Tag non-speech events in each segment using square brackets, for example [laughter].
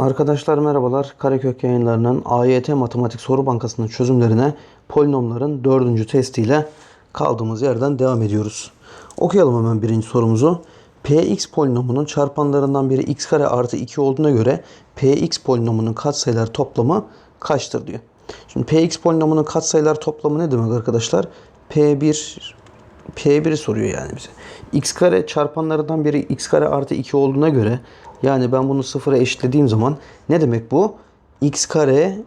Arkadaşlar merhabalar. Karekök yayınlarının AYT Matematik Soru Bankası'nın çözümlerine polinomların dördüncü testiyle kaldığımız yerden devam ediyoruz. Okuyalım hemen birinci sorumuzu. Px polinomunun çarpanlarından biri x kare artı 2 olduğuna göre Px polinomunun katsayılar toplamı kaçtır diyor. Şimdi Px polinomunun katsayılar toplamı ne demek arkadaşlar? P1 P1'i soruyor yani bize. X kare çarpanlarından biri x kare artı 2 olduğuna göre yani ben bunu sıfıra eşitlediğim zaman ne demek bu? x kare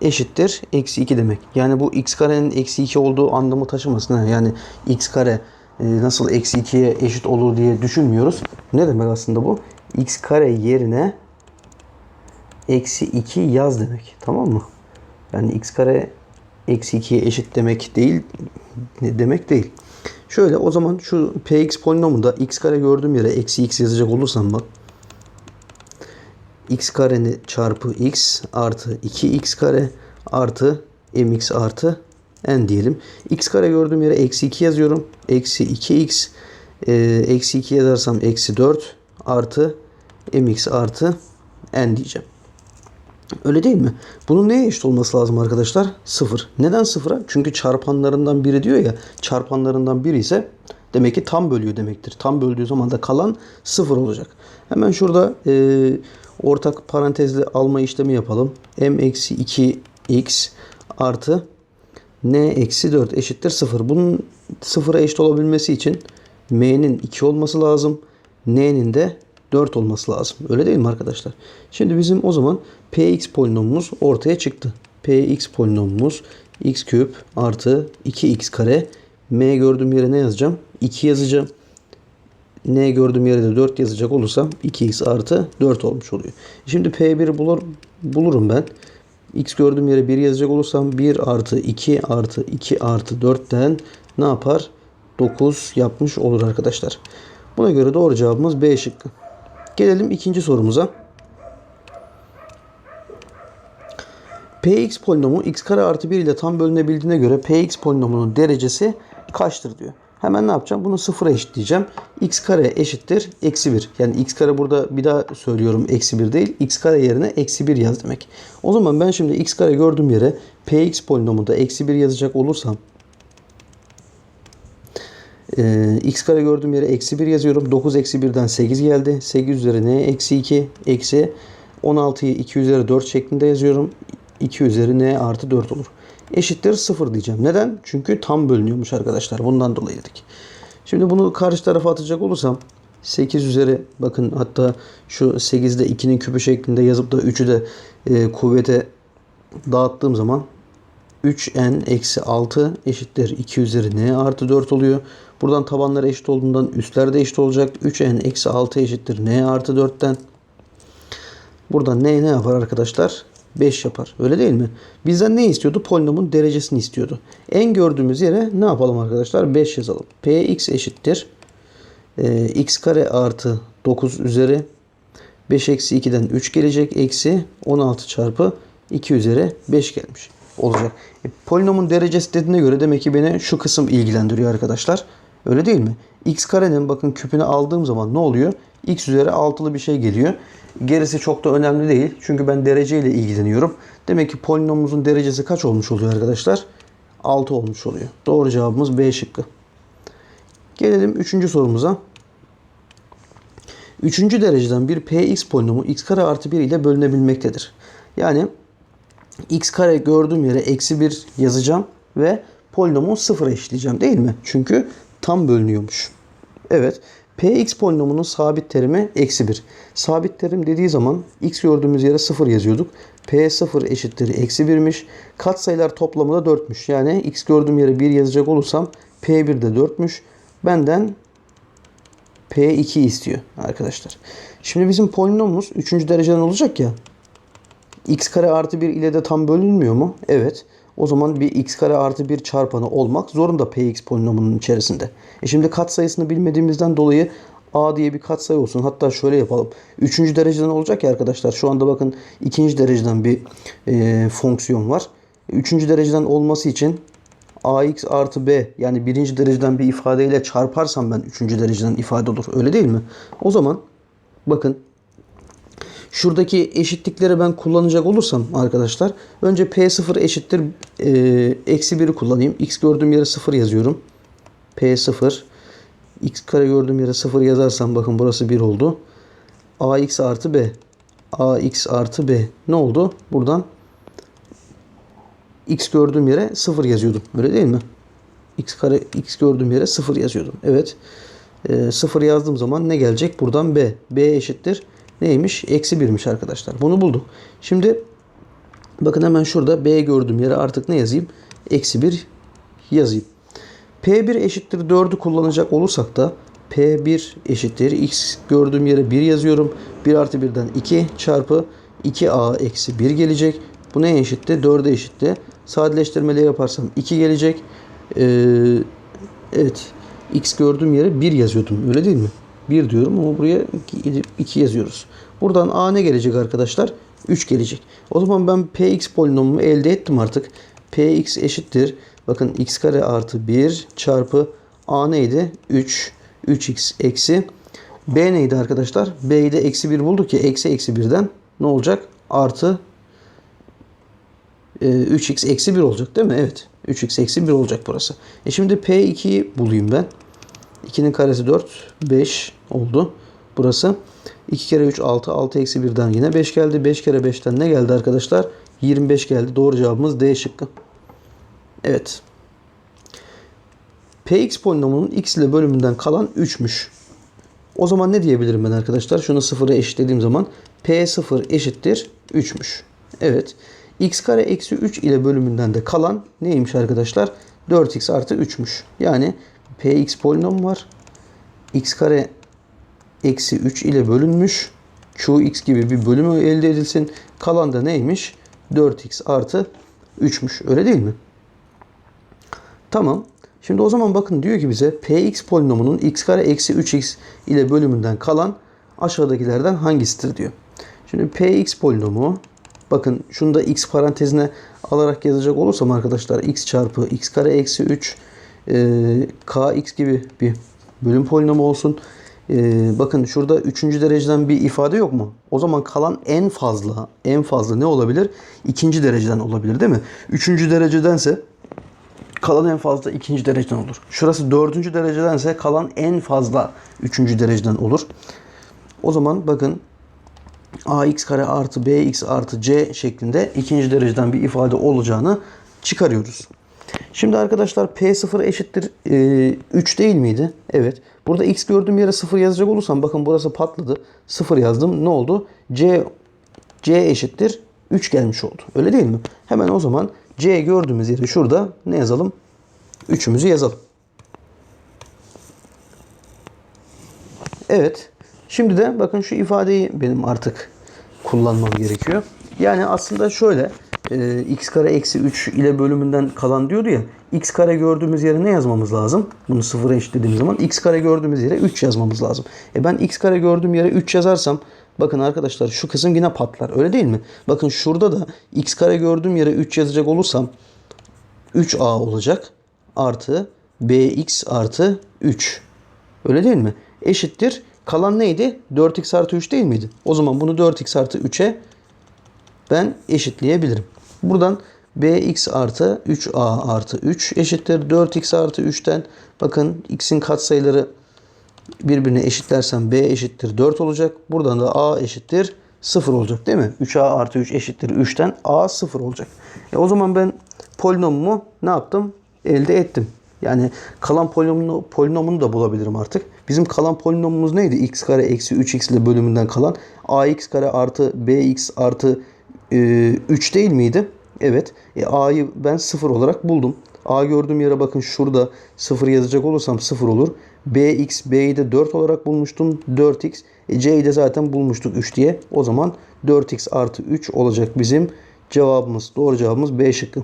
eşittir eksi 2 demek. Yani bu x karenin eksi 2 olduğu anlamı taşımasın. Yani x kare e, nasıl eksi 2'ye eşit olur diye düşünmüyoruz. Ne demek aslında bu? x kare yerine eksi 2 yaz demek. Tamam mı? Yani x kare eksi 2'ye eşit demek değil. Ne demek değil. Şöyle o zaman şu px polinomunda x kare gördüğüm yere eksi x yazacak olursam bak. x kareni çarpı x artı 2x kare artı mx artı n diyelim. x kare gördüğüm yere eksi 2 yazıyorum. Eksi 2x e, eksi 2 yazarsam eksi 4 artı mx artı n diyeceğim. Öyle değil mi? Bunun neye eşit olması lazım arkadaşlar? Sıfır. Neden sıfıra? Çünkü çarpanlarından biri diyor ya. Çarpanlarından biri ise demek ki tam bölüyor demektir. Tam böldüğü zaman da kalan sıfır olacak. Hemen şurada e, ortak parantezli alma işlemi yapalım. m eksi 2x artı n eksi 4 eşittir 0. Bunun sıfıra eşit olabilmesi için m'nin 2 olması lazım. n'nin de 4 olması lazım. Öyle değil mi arkadaşlar? Şimdi bizim o zaman px polinomumuz ortaya çıktı. px polinomumuz x küp artı 2x kare. m gördüğüm yere ne yazacağım? 2 yazacağım. n gördüğüm yere de 4 yazacak olursam 2x artı 4 olmuş oluyor. Şimdi p1'i bulur, bulurum ben. x gördüğüm yere 1 yazacak olursam 1 artı 2 artı 2 artı 4'ten ne yapar? 9 yapmış olur arkadaşlar. Buna göre doğru cevabımız B şıkkı. Gelelim ikinci sorumuza. Px polinomu x kare artı 1 ile tam bölünebildiğine göre Px polinomunun derecesi kaçtır diyor. Hemen ne yapacağım? Bunu sıfıra eşitleyeceğim. x kare eşittir eksi 1. Yani x kare burada bir daha söylüyorum eksi 1 değil. x kare yerine eksi 1 yaz demek. O zaman ben şimdi x kare gördüğüm yere px polinomunda eksi 1 yazacak olursam ee, x kare gördüğüm yere eksi 1 yazıyorum. 9 eksi 1'den 8 geldi. 8 üzeri n eksi 2 eksi 16'yı 2 üzeri 4 şeklinde yazıyorum. 2 üzeri n artı 4 olur. Eşittir 0 diyeceğim. Neden? Çünkü tam bölünüyormuş arkadaşlar. Bundan dolayı dedik. Şimdi bunu karşı tarafa atacak olursam 8 üzeri bakın hatta şu 8'de 2'nin küpü şeklinde yazıp da 3'ü de e, kuvvete dağıttığım zaman 3n eksi 6 eşittir 2 üzeri n artı 4 oluyor. Buradan tabanlar eşit olduğundan üstler de eşit olacak. 3n eksi 6 eşittir n artı 4'ten. Buradan n ne yapar arkadaşlar? 5 yapar. Öyle değil mi? Bizden ne istiyordu? Polinomun derecesini istiyordu. En gördüğümüz yere ne yapalım arkadaşlar? 5 yazalım. px eşittir. e, x kare artı 9 üzeri 5 eksi 2'den 3 gelecek. Eksi 16 çarpı 2 üzeri 5 gelmiş olacak. E, polinomun derecesi dediğine göre demek ki beni şu kısım ilgilendiriyor arkadaşlar. Öyle değil mi? x karenin bakın küpünü aldığım zaman ne oluyor? x üzeri altılı bir şey geliyor. Gerisi çok da önemli değil. Çünkü ben dereceyle ilgileniyorum. Demek ki polinomumuzun derecesi kaç olmuş oluyor arkadaşlar? 6 olmuş oluyor. Doğru cevabımız B şıkkı. Gelelim 3. sorumuza. Üçüncü dereceden bir px polinomu x kare artı 1 ile bölünebilmektedir. Yani x kare gördüğüm yere eksi 1 yazacağım ve polinomu sıfıra eşitleyeceğim değil mi? Çünkü tam bölünüyormuş. Evet. Px polinomunun sabit terimi eksi 1. Sabit terim dediği zaman x gördüğümüz yere 0 yazıyorduk. P0 eşittir eksi 1'miş. Katsayılar toplamı da 4'müş. Yani x gördüğüm yere 1 yazacak olursam P1 de 4'müş. Benden P2 istiyor arkadaşlar. Şimdi bizim polinomumuz 3. dereceden olacak ya x kare artı 1 ile de tam bölünmüyor mu? Evet. O zaman bir x kare artı 1 çarpanı olmak zorunda px polinomunun içerisinde. E şimdi katsayısını bilmediğimizden dolayı a diye bir katsayı olsun. Hatta şöyle yapalım. Üçüncü dereceden olacak ya arkadaşlar. Şu anda bakın ikinci dereceden bir e, fonksiyon var. Üçüncü dereceden olması için ax artı b yani birinci dereceden bir ifadeyle çarparsam ben üçüncü dereceden ifade olur. Öyle değil mi? O zaman bakın şuradaki eşitlikleri ben kullanacak olursam arkadaşlar önce P0 eşittir e, eksi 1'i kullanayım. X gördüğüm yere 0 yazıyorum. P0 X kare gördüğüm yere 0 yazarsam bakın burası 1 oldu. AX artı B AX artı B ne oldu? Buradan X gördüğüm yere 0 yazıyordum. Öyle değil mi? X kare X gördüğüm yere 0 yazıyordum. Evet. E, 0 yazdığım zaman ne gelecek? Buradan B. B eşittir. Neymiş? Eksi 1'miş arkadaşlar. Bunu bulduk. Şimdi bakın hemen şurada B gördüğüm yere artık ne yazayım? Eksi 1 yazayım. P1 eşittir 4'ü kullanacak olursak da P1 eşittir X gördüğüm yere 1 yazıyorum. 1 artı 1'den 2 çarpı 2A eksi 1 gelecek. Bu neye eşitti? 4'e eşitti. Sadeleştirmeleri yaparsam 2 gelecek. Ee, evet. X gördüğüm yere 1 yazıyordum. Öyle değil mi? 1 diyorum ama buraya 2 yazıyoruz. Buradan A ne gelecek arkadaşlar? 3 gelecek. O zaman ben Px polinomumu elde ettim artık. Px eşittir. Bakın x kare artı 1 çarpı A neydi? 3. 3x eksi. B neydi arkadaşlar? B'yi de eksi 1 bulduk ya. Eksi eksi 1'den ne olacak? Artı 3x eksi 1 olacak değil mi? Evet. 3x eksi 1 olacak burası. E şimdi P2'yi bulayım ben. 2'nin karesi 4. 5 oldu. Burası. 2 kere 3 6. 6 eksi 1'den yine 5 geldi. 5 kere 5'ten ne geldi arkadaşlar? 25 geldi. Doğru cevabımız D şıkkı. Evet. Px polinomunun x ile bölümünden kalan 3'müş. O zaman ne diyebilirim ben arkadaşlar? Şunu sıfıra eşitlediğim zaman P0 eşittir 3'müş. Evet. x kare eksi 3 ile bölümünden de kalan neymiş arkadaşlar? 4x artı 3'müş. Yani Px polinom var. x kare eksi 3 ile bölünmüş. Qx gibi bir bölümü elde edilsin. Kalan da neymiş? 4x artı 3'müş. Öyle değil mi? Tamam. Şimdi o zaman bakın diyor ki bize px polinomunun x kare eksi 3x ile bölümünden kalan aşağıdakilerden hangisidir diyor. Şimdi px polinomu bakın şunu da x parantezine alarak yazacak olursam arkadaşlar x çarpı x kare eksi 3 e, kx gibi bir bölüm polinomu olsun. E, bakın şurada 3. dereceden bir ifade yok mu? O zaman kalan en fazla en fazla ne olabilir? İkinci dereceden olabilir değil mi? Üçüncü derecedense kalan en fazla ikinci dereceden olur. Şurası dördüncü derecedense kalan en fazla üçüncü dereceden olur. O zaman bakın ax kare artı bx artı c şeklinde ikinci dereceden bir ifade olacağını çıkarıyoruz. Şimdi arkadaşlar p0 eşittir e, 3 değil miydi? Evet. Burada x gördüğüm yere 0 yazacak olursam bakın burası patladı. 0 yazdım. Ne oldu? c c eşittir 3 gelmiş oldu. Öyle değil mi? Hemen o zaman C gördüğümüz yere şurada ne yazalım? Üçümüzü yazalım. Evet. Şimdi de bakın şu ifadeyi benim artık kullanmam gerekiyor. Yani aslında şöyle e, x kare eksi 3 ile bölümünden kalan diyordu ya. x kare gördüğümüz yere ne yazmamız lazım? Bunu sıfıra eşitlediğimiz zaman x kare gördüğümüz yere 3 yazmamız lazım. E ben x kare gördüğüm yere 3 yazarsam Bakın arkadaşlar şu kısım yine patlar. Öyle değil mi? Bakın şurada da x kare gördüğüm yere 3 yazacak olursam 3a olacak. Artı bx artı 3. Öyle değil mi? Eşittir. Kalan neydi? 4x artı 3 değil miydi? O zaman bunu 4x artı 3'e ben eşitleyebilirim. Buradan bx artı 3a artı 3 eşittir. 4x artı 3'ten bakın x'in katsayıları birbirine eşitlersem b eşittir 4 olacak. Buradan da a eşittir 0 olacak değil mi? 3a artı 3 eşittir 3'ten a 0 olacak. E o zaman ben polinomumu ne yaptım? Elde ettim. Yani kalan polinomunu, polinomunu da bulabilirim artık. Bizim kalan polinomumuz neydi? x kare eksi 3x ile bölümünden kalan ax kare artı bx artı 3 değil miydi? Evet. E, a'yı ben 0 olarak buldum. A gördüğüm yere bakın şurada 0 yazacak olursam 0 olur. Bx, B'yi de 4 olarak bulmuştum. 4x. E, C'yi de zaten bulmuştuk 3 diye. O zaman 4x artı 3 olacak bizim cevabımız. Doğru cevabımız B şıkkı.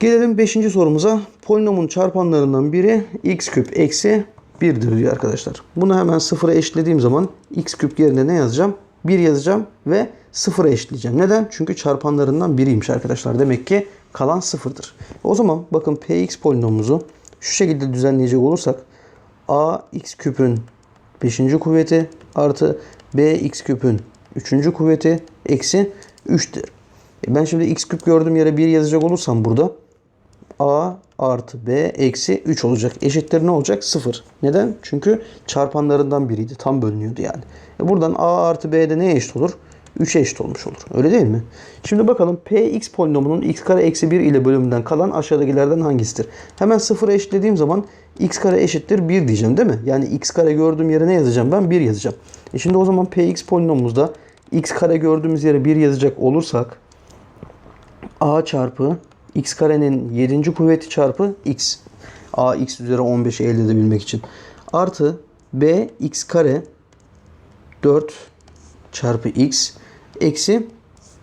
Gelelim 5. sorumuza. Polinomun çarpanlarından biri x küp eksi 1'dir diyor arkadaşlar. Bunu hemen sıfıra eşitlediğim zaman x küp yerine ne yazacağım? 1 yazacağım ve sıfıra eşitleyeceğim. Neden? Çünkü çarpanlarından biriymiş arkadaşlar. Demek ki kalan sıfırdır. O zaman bakın px polinomumuzu şu şekilde düzenleyecek olursak a x küpün 5. kuvveti artı bx küpün 3. kuvveti eksi 3'tür. E ben şimdi x küp gördüğüm yere 1 yazacak olursam burada a artı b eksi 3 olacak. Eşittir ne olacak? 0. Neden? Çünkü çarpanlarından biriydi. Tam bölünüyordu yani. E buradan a artı b de neye eşit olur? 3'e eşit olmuş olur. Öyle değil mi? Şimdi bakalım px polinomunun x kare eksi 1 ile bölümünden kalan aşağıdakilerden hangisidir? Hemen 0'a eşitlediğim zaman x kare eşittir 1 diyeceğim değil mi? Yani x kare gördüğüm yere ne yazacağım? Ben 1 yazacağım. E şimdi o zaman px polinomumuzda x kare gördüğümüz yere 1 yazacak olursak a çarpı x karenin 7. kuvveti çarpı x. a x üzeri 15'i elde edebilmek için. Artı b x kare 4 çarpı x eksi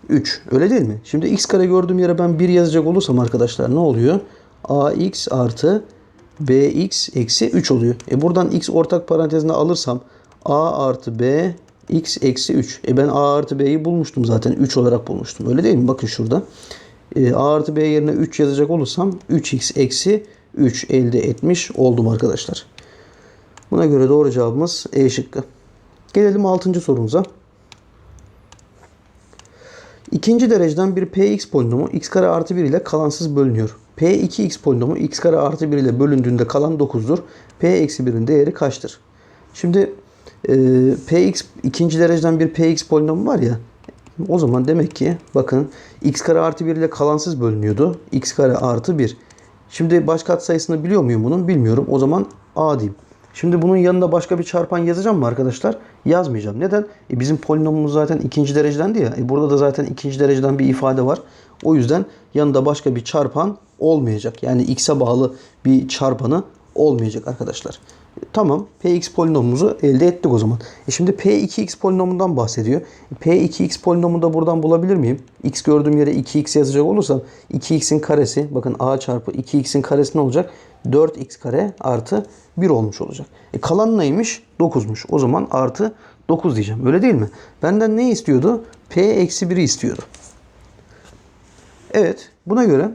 3. Öyle değil mi? Şimdi x kare gördüğüm yere ben 1 yazacak olursam arkadaşlar ne oluyor? ax artı bx eksi 3 oluyor. E buradan x ortak parantezine alırsam a artı b x eksi 3. E ben a artı b'yi bulmuştum zaten. 3 olarak bulmuştum. Öyle değil mi? Bakın şurada. E, a artı b yerine 3 yazacak olursam 3x eksi 3 elde etmiş oldum arkadaşlar. Buna göre doğru cevabımız E şıkkı. Gelelim 6. sorumuza. İkinci dereceden bir px polinomu x kare artı 1 ile kalansız bölünüyor. p2x polinomu x kare artı 1 ile bölündüğünde kalan 9'dur. p eksi 1'in değeri kaçtır? Şimdi e, px ikinci dereceden bir px polinomu var ya o zaman demek ki bakın x kare artı 1 ile kalansız bölünüyordu. x kare artı 1. Şimdi baş katsayısını biliyor muyum bunun? Bilmiyorum. O zaman a diyeyim. Şimdi bunun yanında başka bir çarpan yazacağım mı arkadaşlar? Yazmayacağım. Neden? E bizim polinomumuz zaten ikinci derecedendi ya. E burada da zaten ikinci dereceden bir ifade var. O yüzden yanında başka bir çarpan olmayacak. Yani x'e bağlı bir çarpanı olmayacak arkadaşlar. Tamam. Px polinomumuzu elde ettik o zaman. E şimdi P2x polinomundan bahsediyor. E P2x polinomunu da buradan bulabilir miyim? X gördüğüm yere 2x yazacak olursam 2x'in karesi bakın a çarpı 2x'in karesi ne olacak? 4x kare artı 1 olmuş olacak. E kalan neymiş? 9'muş. O zaman artı 9 diyeceğim. Öyle değil mi? Benden ne istiyordu? P eksi 1'i istiyordu. Evet. Buna göre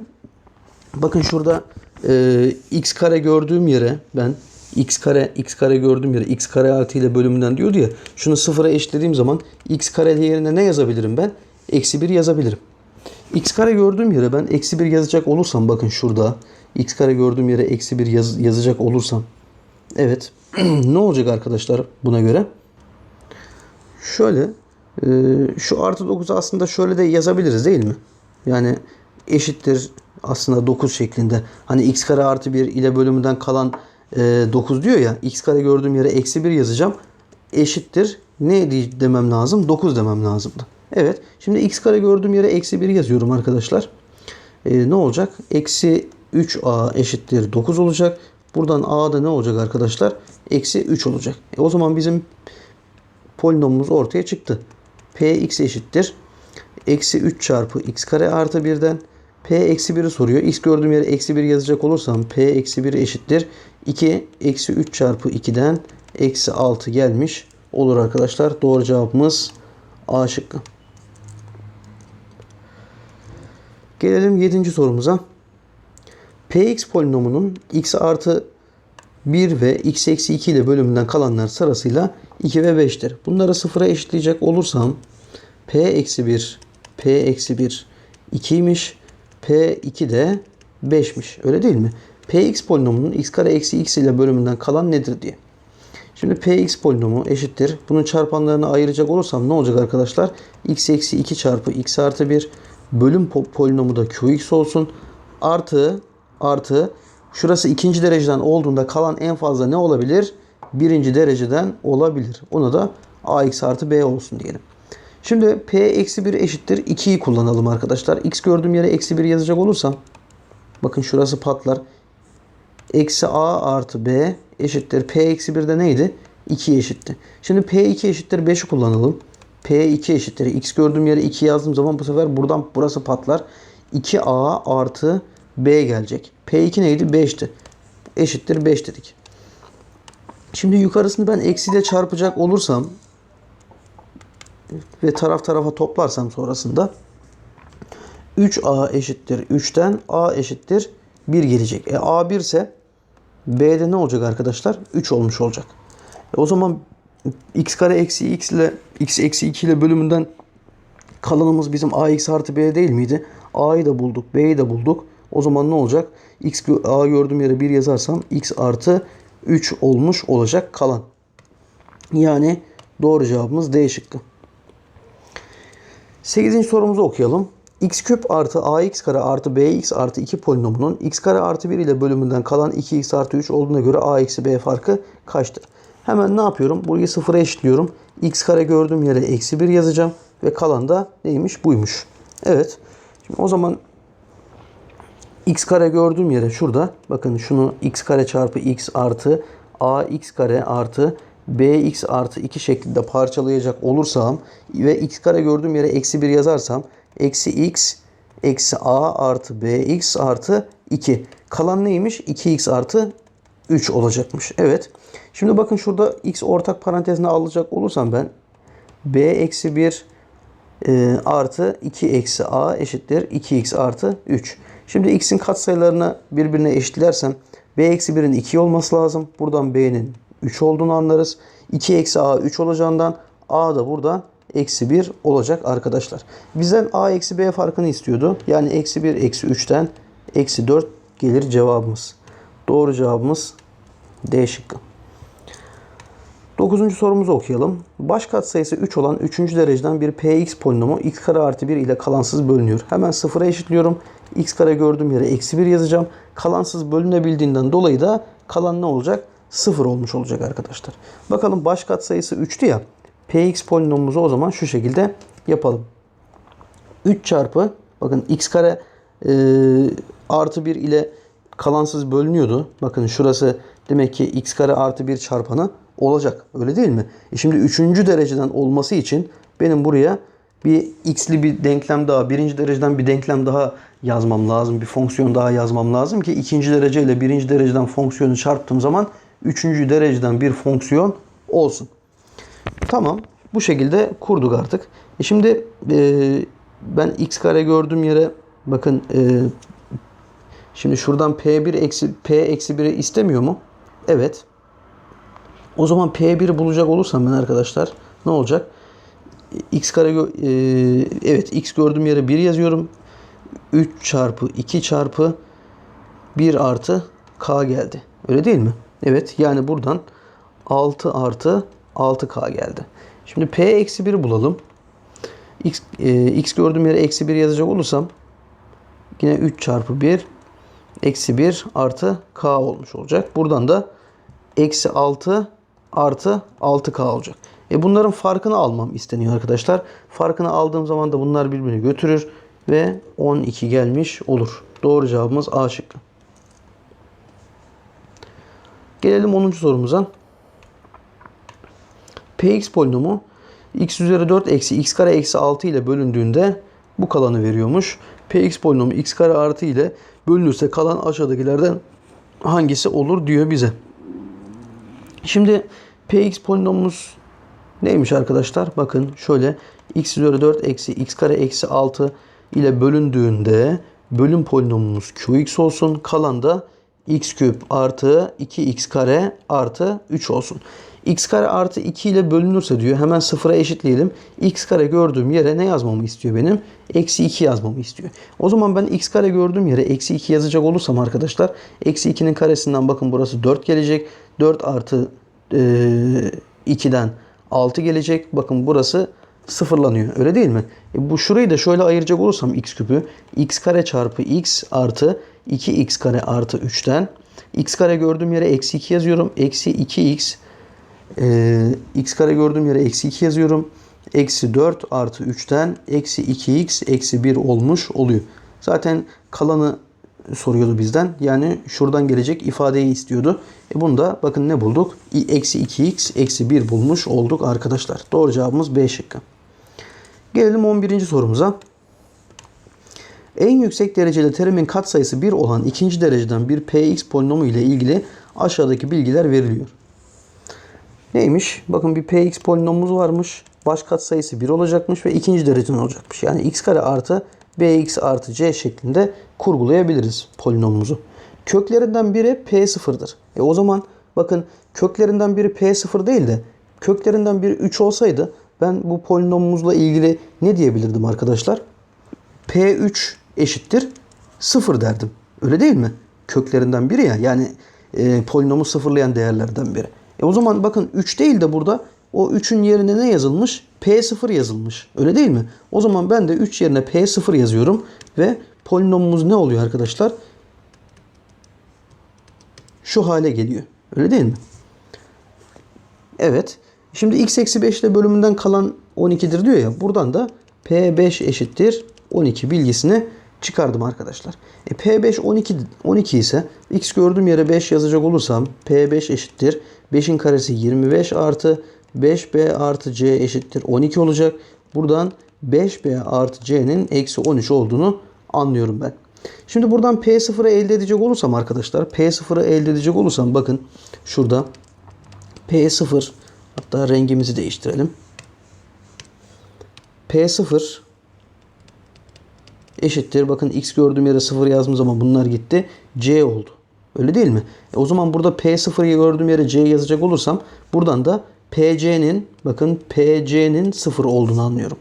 bakın şurada e, x kare gördüğüm yere ben x kare x kare gördüğüm yere x kare artı ile bölümünden diyordu ya. Şunu sıfıra eşitlediğim zaman x kare yerine ne yazabilirim ben? Eksi 1 yazabilirim. x kare gördüğüm yere ben eksi 1 yazacak olursam bakın şurada x kare gördüğüm yere eksi 1 yaz, yazacak olursam evet [clears throat] ne olacak arkadaşlar buna göre? Şöyle e, şu artı 9'u aslında şöyle de yazabiliriz değil mi? Yani eşittir aslında 9 şeklinde. Hani x kare artı 1 ile bölümünden kalan 9 diyor ya. x kare gördüğüm yere eksi 1 yazacağım. Eşittir. Ne demem lazım? 9 demem lazımdı. Evet. Şimdi x kare gördüğüm yere eksi 1 yazıyorum arkadaşlar. E, ne olacak? Eksi 3a eşittir 9 olacak. Buradan a'da ne olacak arkadaşlar? Eksi 3 olacak. E, o zaman bizim polinomumuz ortaya çıktı. px eşittir. Eksi 3 çarpı x kare artı 1'den p eksi 1'i soruyor. x gördüğüm yere eksi 1 yazacak olursam p eksi 1 eşittir. 2 eksi 3 çarpı 2'den eksi 6 gelmiş olur arkadaşlar. Doğru cevabımız A şıkkı. Gelelim 7. sorumuza. Px polinomunun x artı 1 ve x eksi 2 ile bölümünden kalanlar sırasıyla 2 ve 5'tir. Bunları sıfıra eşitleyecek olursam p eksi 1, p eksi 1 2'ymiş. p2 de 5'miş. Öyle değil mi? Px polinomunun x kare eksi x ile bölümünden kalan nedir diye. Şimdi px polinomu eşittir. Bunun çarpanlarını ayıracak olursam ne olacak arkadaşlar? x eksi 2 çarpı x artı 1 bölüm polinomu da qx olsun. Artı artı şurası ikinci dereceden olduğunda kalan en fazla ne olabilir? Birinci dereceden olabilir. Ona da ax artı b olsun diyelim. Şimdi p eksi 1 eşittir 2'yi kullanalım arkadaşlar. x gördüğüm yere eksi 1 yazacak olursam bakın şurası patlar. Eksi a artı b eşittir. p eksi 1 de neydi? 2 eşitti. Şimdi p2 eşittir 5'i kullanalım. p2 eşittir. x gördüğüm yere 2 yazdığım zaman bu sefer buradan burası patlar. 2a artı b gelecek. p2 neydi? 5'ti. Eşittir 5 dedik. Şimdi yukarısını ben eksiyle çarpacak olursam ve taraf tarafa toplarsam sonrasında 3a eşittir 3'ten a eşittir 1 gelecek. E a 1 ise b'de ne olacak arkadaşlar? 3 olmuş olacak. E o zaman x kare eksi x ile x eksi 2 ile bölümünden kalanımız bizim ax artı b değil miydi? a'yı da bulduk, b'yi de bulduk. O zaman ne olacak? x a gördüğüm yere 1 yazarsam x artı 3 olmuş olacak kalan. Yani doğru cevabımız D şıkkı. 8. sorumuzu okuyalım. X küp artı ax kare artı bx artı 2 polinomunun x kare artı 1 ile bölümünden kalan 2x artı 3 olduğuna göre a eksi b farkı kaçtır? Hemen ne yapıyorum? Burayı sıfıra eşitliyorum. x kare gördüğüm yere eksi 1 yazacağım. Ve kalan da neymiş? Buymuş. Evet. Şimdi o zaman x kare gördüğüm yere şurada bakın şunu x kare çarpı x artı ax kare artı bx artı 2 şeklinde parçalayacak olursam ve x kare gördüğüm yere eksi 1 yazarsam eksi x eksi a artı bx artı 2. Kalan neymiş? 2x artı 3 olacakmış. Evet. Şimdi bakın şurada x ortak parantezine alacak olursam ben b eksi 1 e, artı 2 eksi a eşittir 2x artı 3. Şimdi x'in katsayılarını birbirine eşitlersem b eksi 1'in 2 olması lazım. Buradan b'nin 3 olduğunu anlarız. 2 eksi a 3 olacağından a da burada eksi 1 olacak arkadaşlar. Bizden a eksi b farkını istiyordu. Yani eksi 1 eksi 3'ten eksi 4 gelir cevabımız. Doğru cevabımız D şıkkı. Dokuzuncu sorumuzu okuyalım. Baş katsayısı 3 olan 3. dereceden bir px polinomu x kare artı 1 ile kalansız bölünüyor. Hemen sıfıra eşitliyorum. x kare gördüğüm yere eksi 1 yazacağım. Kalansız bölünebildiğinden dolayı da kalan ne olacak? 0 olmuş olacak arkadaşlar. Bakalım baş katsayısı 3'tü ya. Px polinomumuzu o zaman şu şekilde yapalım. 3 çarpı bakın x kare e, artı 1 ile kalansız bölünüyordu. Bakın şurası demek ki x kare artı 1 çarpanı olacak. Öyle değil mi? E şimdi 3. dereceden olması için benim buraya bir x'li bir denklem daha, birinci dereceden bir denklem daha yazmam lazım. Bir fonksiyon daha yazmam lazım ki ikinci derece ile birinci dereceden fonksiyonu çarptığım zaman üçüncü dereceden bir fonksiyon olsun. Tamam. Bu şekilde kurduk artık. E şimdi e, ben x kare gördüğüm yere bakın e, şimdi şuradan p1 eksi p eksi 1'i istemiyor mu? Evet. O zaman p1'i bulacak olursam ben arkadaşlar ne olacak? x kare e, evet x gördüğüm yere 1 yazıyorum. 3 çarpı 2 çarpı 1 artı k geldi. Öyle değil mi? Evet yani buradan 6 artı 6k geldi. Şimdi p eksi 1'i bulalım. X, e, x gördüğüm yere eksi 1 yazacak olursam yine 3 çarpı 1 eksi 1 artı k olmuş olacak. Buradan da eksi 6 artı 6k olacak. E bunların farkını almam isteniyor arkadaşlar. Farkını aldığım zaman da bunlar birbirini götürür ve 12 gelmiş olur. Doğru cevabımız A şıkkı. Gelelim 10. sorumuza. Px polinomu x üzeri 4 eksi x kare eksi 6 ile bölündüğünde bu kalanı veriyormuş. Px polinomu x kare artı ile bölünürse kalan aşağıdakilerden hangisi olur diyor bize. Şimdi px polinomumuz neymiş arkadaşlar? Bakın şöyle x üzeri 4 eksi x kare eksi 6 ile bölündüğünde bölüm polinomumuz qx olsun. Kalan da x küp artı 2x kare artı 3 olsun. X kare artı 2 ile bölünürse diyor hemen sıfıra eşitleyelim. x kare gördüğüm yere ne yazmamı istiyor benim? Eksi 2 yazmamı istiyor. O zaman ben x kare gördüğüm yere eksi 2 yazacak olursam arkadaşlar eksi 2'nin karesinden bakın burası 4 gelecek. 4 artı e, 2'den 6 gelecek. Bakın burası sıfırlanıyor. Öyle değil mi? E bu şurayı da şöyle ayıracak olursam x küpü x kare çarpı x artı 2x kare artı 3'ten x kare gördüğüm yere eksi 2 yazıyorum. Eksi 2x e, x kare gördüğüm yere eksi 2 yazıyorum. Eksi 4 artı 3'ten eksi 2x eksi 1 olmuş oluyor. Zaten kalanı soruyordu bizden. Yani şuradan gelecek ifadeyi istiyordu. E bunu da bakın ne bulduk? Eksi 2x eksi 1 bulmuş olduk arkadaşlar. Doğru cevabımız B şıkkı. Gelelim 11. sorumuza. En yüksek dereceli terimin katsayısı 1 olan ikinci dereceden bir px polinomu ile ilgili aşağıdaki bilgiler veriliyor. Neymiş? Bakın bir px polinomumuz varmış. Baş katsayısı 1 olacakmış ve ikinci dereceden olacakmış. Yani x kare artı bx artı c şeklinde kurgulayabiliriz polinomumuzu. Köklerinden biri p0'dır. E o zaman bakın köklerinden biri p0 değil de köklerinden biri 3 olsaydı ben bu polinomumuzla ilgili ne diyebilirdim arkadaşlar? P3 eşittir 0 derdim. Öyle değil mi? Köklerinden biri ya. Yani e, polinomu sıfırlayan değerlerden biri. E o zaman bakın 3 değil de burada o 3'ün yerine ne yazılmış? P0 yazılmış. Öyle değil mi? O zaman ben de 3 yerine P0 yazıyorum ve polinomumuz ne oluyor arkadaşlar? Şu hale geliyor. Öyle değil mi? Evet. Şimdi x eksi 5 ile bölümünden kalan 12'dir diyor ya. Buradan da P5 eşittir 12 bilgisini çıkardım arkadaşlar. E P5 12, 12 ise x gördüğüm yere 5 yazacak olursam P5 eşittir. 5'in karesi 25 artı 5B artı C eşittir 12 olacak. Buradan 5B artı C'nin eksi 13 olduğunu anlıyorum ben. Şimdi buradan P0'ı elde edecek olursam arkadaşlar P0'ı elde edecek olursam bakın şurada P0 hatta rengimizi değiştirelim. P0 eşittir. Bakın x gördüğüm yere 0 yazdığım zaman bunlar gitti. C oldu. Öyle değil mi? E o zaman burada P0'yı gördüğüm yere C yazacak olursam buradan da PC'nin bakın PC'nin 0 olduğunu anlıyorum.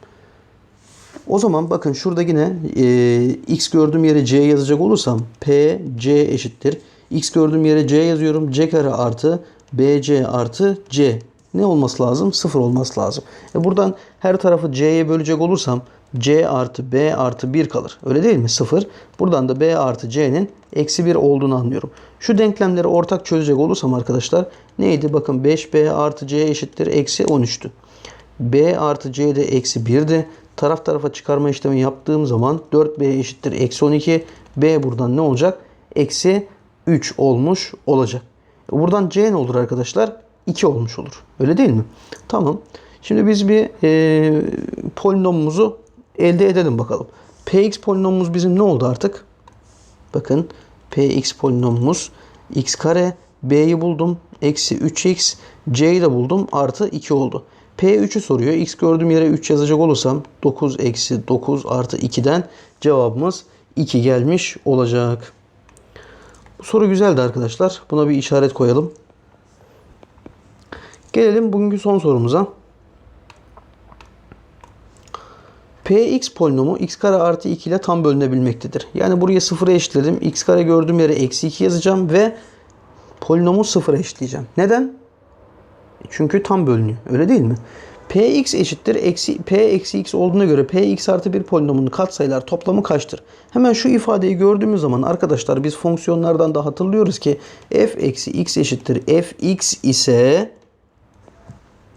O zaman bakın şurada yine e, x gördüğüm yere c yazacak olursam p c eşittir. x gördüğüm yere c yazıyorum. c kare artı bc artı c. Ne olması lazım? 0 olması lazım. E buradan her tarafı c'ye bölecek olursam c artı b artı 1 kalır. Öyle değil mi? 0. Buradan da b artı c'nin eksi 1 olduğunu anlıyorum. Şu denklemleri ortak çözecek olursam arkadaşlar neydi? Bakın 5b artı c eşittir eksi 13'tü. b artı c de eksi 1'di. Taraf tarafa çıkarma işlemi yaptığım zaman 4b eşittir eksi 12. b buradan ne olacak? Eksi 3 olmuş olacak. Buradan c ne olur arkadaşlar? 2 olmuş olur. Öyle değil mi? Tamam. Şimdi biz bir e, polinomumuzu elde edelim bakalım. px polinomumuz bizim ne oldu artık? Bakın px polinomumuz x kare b'yi buldum. Eksi 3x c'yi de buldum. Artı 2 oldu. P3'ü soruyor. X gördüğüm yere 3 yazacak olursam 9 eksi 9 artı 2'den cevabımız 2 gelmiş olacak. Bu soru güzeldi arkadaşlar. Buna bir işaret koyalım. Gelelim bugünkü son sorumuza. Px polinomu x kare artı 2 ile tam bölünebilmektedir. Yani buraya 0'a eşitledim. x kare gördüğüm yere eksi 2 yazacağım ve polinomu 0'a eşitleyeceğim. Neden? Çünkü tam bölünüyor. Öyle değil mi? Px eşittir eksi p eksi x olduğuna göre px artı bir polinomunun katsayılar toplamı kaçtır? Hemen şu ifadeyi gördüğümüz zaman arkadaşlar biz fonksiyonlardan da hatırlıyoruz ki f eksi x eşittir fx ise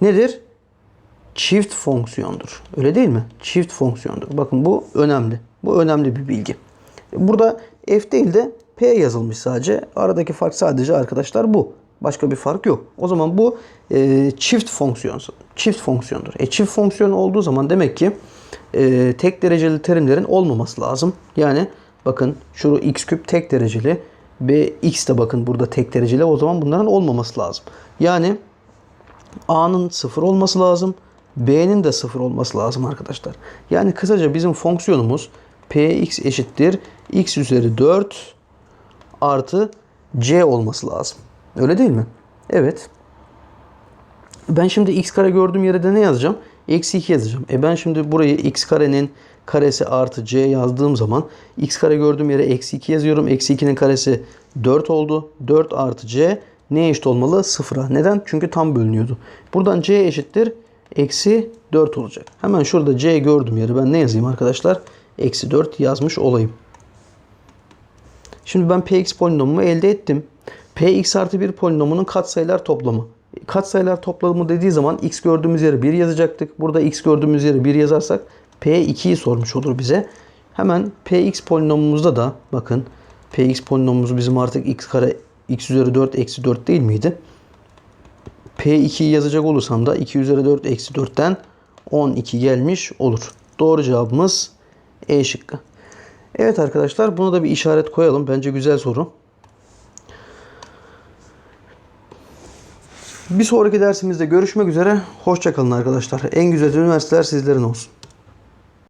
nedir? Çift fonksiyondur. Öyle değil mi? Çift fonksiyondur. Bakın bu önemli. Bu önemli bir bilgi. Burada f değil de p yazılmış sadece. Aradaki fark sadece arkadaşlar bu. Başka bir fark yok. O zaman bu e, çift fonksiyon çift fonksiyondur. E, çift fonksiyon olduğu zaman demek ki e, tek dereceli terimlerin olmaması lazım. Yani bakın şu x küp tek dereceli b x de bakın burada tek dereceli. O zaman bunların olmaması lazım. Yani a'nın sıfır olması lazım. B'nin de sıfır olması lazım arkadaşlar. Yani kısaca bizim fonksiyonumuz px eşittir x üzeri 4 artı c olması lazım. Öyle değil mi? Evet. Ben şimdi x kare gördüğüm yere de ne yazacağım? Eksi 2 yazacağım. E ben şimdi burayı x karenin karesi artı c yazdığım zaman x kare gördüğüm yere eksi 2 yazıyorum. Eksi 2'nin karesi 4 oldu. 4 artı c neye eşit olmalı? 0'a. Neden? Çünkü tam bölünüyordu. Buradan c eşittir. Eksi 4 olacak. Hemen şurada c gördüğüm yere ben ne yazayım arkadaşlar? Eksi 4 yazmış olayım. Şimdi ben px polinomumu elde ettim. Px artı bir polinomunun katsayılar toplamı. Katsayılar toplamı dediği zaman x gördüğümüz yere 1 yazacaktık. Burada x gördüğümüz yere 1 yazarsak P2'yi sormuş olur bize. Hemen Px polinomumuzda da bakın Px polinomumuz bizim artık x kare x üzeri 4 eksi 4 değil miydi? P2'yi yazacak olursam da 2 üzeri 4 eksi 4'ten 12 gelmiş olur. Doğru cevabımız E şıkkı. Evet arkadaşlar buna da bir işaret koyalım. Bence güzel soru. Bir sonraki dersimizde görüşmek üzere. Hoşçakalın arkadaşlar. En güzel üniversiteler sizlerin olsun.